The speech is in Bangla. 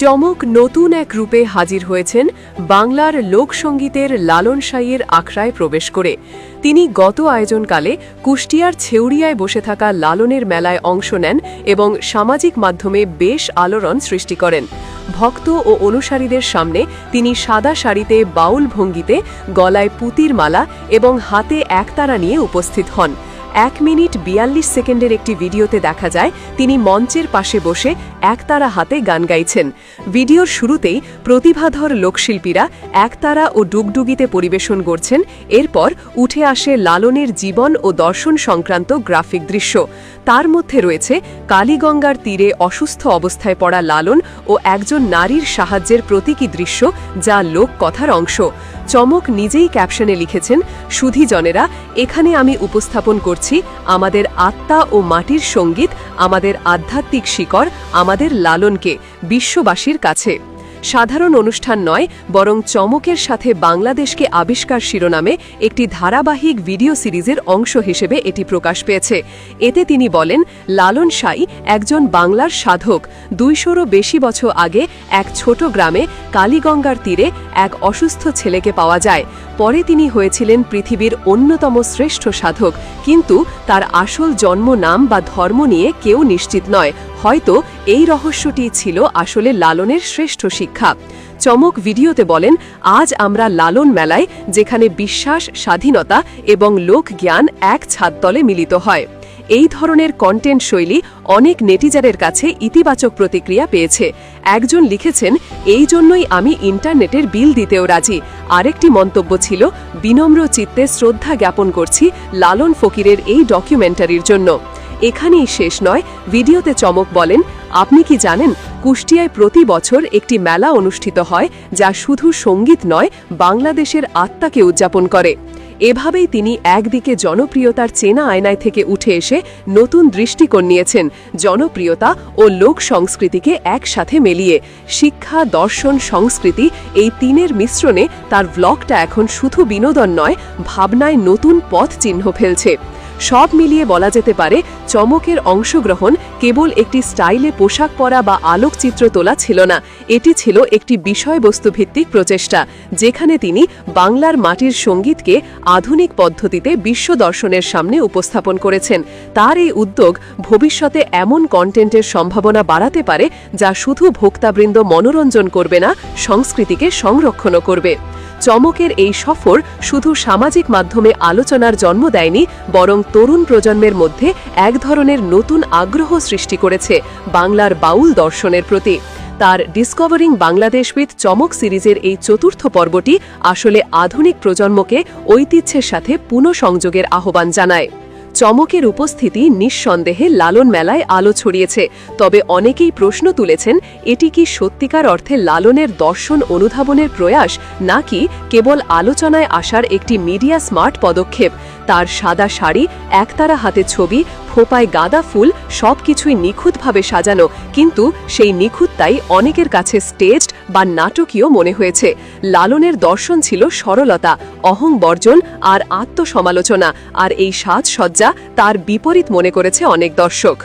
চমক নতুন এক রূপে হাজির হয়েছেন বাংলার লোকসঙ্গীতের লালন সাইয়ের আখড়ায় প্রবেশ করে। তিনি গত আয়োজনকালে কুষ্টিয়ার ছেউড়িয়ায় বসে থাকা লালনের মেলায় অংশ নেন এবং সামাজিক মাধ্যমে বেশ আলোড়ন সৃষ্টি করেন। ভক্ত ও অনুসারীদের সামনে তিনি সাদা শাড়িতে, বাউল ভঙ্গিতে, গলায় পুতির মালা এবং হাতে একতারা নিয়ে উপস্থিত হন। এক মিনিট বিয়াল্লিশ সেকেন্ডের একটি ভিডিওতে দেখা যায়, তিনি মঞ্চের পাশে বসে একতারা হাতে গান গাইছেন। ভিডিওর শুরুতেই প্রতিভাধর লোকশিল্পীরা একতারা ও ডুগডুগিতে পরিবেশন করছেন। এরপর উঠে আসে লালনের জীবন ও দর্শন সংক্রান্ত গ্রাফিক দৃশ্য। তার মধ্যে রয়েছে কালীগঙ্গার তীরে অসুস্থ অবস্থায় পড়া লালন ও একজন নারীর সাহায্যের প্রতীকী দৃশ্য যা লোককথার অংশ। চমক নিজেই ক্যাপশনে লিখেছেন, সুধীজনেরা, এখানে আমি উপস্থাপন করছি আমাদের আত্মা ও মাটির সংগীত, আমাদের আধ্যাত্মিক শিকড়, আমাদের লালনকে, বিশ্ববাসীর কাছে। সাধারণ অনুষ্ঠান নয়, বরং চমকের সাথে বাংলাদেশকে আবিষ্কার শিরোনামে একটি ধারাবাহিক ভিডিও সিরিজের অংশ হিসেবে এটি প্রকাশ পেয়েছে। এতে তিনি বলেন, লালন সাই একজন বাংলার সাধক। দুইশোরও বেশি বছর আগে এক ছোট গ্রামে কালীগঙ্গার তীরে এক অসুস্থ ছেলেকে পাওয়া যায়। পরে তিনি হয়েছিলেন পৃথিবীর অন্যতম শ্রেষ্ঠ সাধক। কিন্তু তার আসল জন্ম নাম বা ধর্ম নিয়ে কেউ নিশ্চিত নয়। হয়তো এই রহস্যটি ছিল আসলে লালনের শ্রেষ্ঠ শিক্ষা। চমক ভিডিওতে বলেন, আজ আমরা লালন মেলায়, যেখানে বিশ্বাস, স্বাধীনতা এবং লোকজ্ঞান এক ছাদতলে মিলিত হয়। এই ধরনের কন্টেন্ট শৈলী অনেক নেটিজারের কাছে ইতিবাচক প্রতিক্রিয়া পেয়েছে। একজন লিখেছেন, এই জন্যই আমি ইন্টারনেটের বিল দিতেও রাজি। আরেকটি মন্তব্য ছিল, বিনম্র চিত্তে শ্রদ্ধা জ্ঞাপন করছি লালন ফকিরের এই ডকুমেন্টারির জন্য। এখানেই শেষ নয়। ভিডিওতে চমক বলেন, আপনি কি জানেন, কুষ্টিয়ায় প্রতি বছর একটি মেলা অনুষ্ঠিত হয়, যা শুধু সংগীত নয়, বাংলাদেশের আত্মাকে উদযাপন করে। এভাবেই তিনি একদিকে জনপ্রিয়তার চেনা আয়নায় থেকে উঠে এসে নতুন দৃষ্টিকোণ নিয়েছেন, জনপ্রিয়তা ও লোক সংস্কৃতিকে একসাথে মেলিয়ে। শিক্ষা, দর্শন, সংস্কৃতি এই তিনের মিশ্রণে তার ব্লগটা এখন শুধু বিনোদন নয়, ভাবনায় নতুন পথ চিহ্ন ফেলছে। সব মিলিয়ে বলা যেতে পারে চমকের অংশগ্রহণ কেবল একটি স্টাইলে পোশাক পরা বা আলোকচিত্র তোলা ছিল না। এটি ছিল একটি বিষয়বস্তু ভিত্তিক প্রচেষ্টা, যেখানে তিনি বাংলার মাটির সঙ্গীতকে আধুনিক পদ্ধতিতে বিশ্ব দর্শনের সামনে উপস্থাপন করেছেন। তার এই উদ্যোগ ভবিষ্যতে এমন কন্টেন্টের সম্ভাবনা বাড়াতে পারে, যা শুধু ভোক্তাবৃন্দ মনোরঞ্জন করবে না, সংস্কৃতিকে সংরক্ষণও করবে। চমকের এই সফর শুধু সামাজিক মাধ্যমে আলোচনার জন্ম দেয়নি, বরং তরুণ প্রজন্মের মধ্যে এক ধরনের নতুন আগ্রহ সৃষ্টি করেছে বাংলার বাউল দর্শনের প্রতি। তার ডিসকভারিং বাংলাদেশ উইথ চমক সিরিজের এই চতুর্থ পর্বটি আসলে আধুনিক প্রজন্মকে ঐতিহ্যের সাথে পুনঃসংযোগের আহ্বান জানায়। চমকের উপস্থিতি নিঃসন্দেহে লালন মেলায় আলো ছড়িয়েছে। তবে অনেকেই প্রশ্ন তুলেছেন, এটি কি সত্যিকার অর্থে লালনের দর্শন অনুধাবনের প্রয়াস, নাকি কেবল আলোচনায় আসার একটি মিডিয়া স্মার্ট পদক্ষেপ? তার সাদা শাড়ি, একতারা হাতে ছবি ফোপায় গাঁদা ফুল সব কিছুই নিখুঁতভাবে সাজানো, কিন্তু সেই নিখুঁততাই অনেকের কাছে স্টেজড বা নাটকীয় মনে হয়েছে। লালনের দর্শন ছিল সরলতা, অহং বর্জন আর আত্মসমালোচনা, আর এই সাজসজ্জা তার বিপরীত মনে করেছে অনেক দর্শক।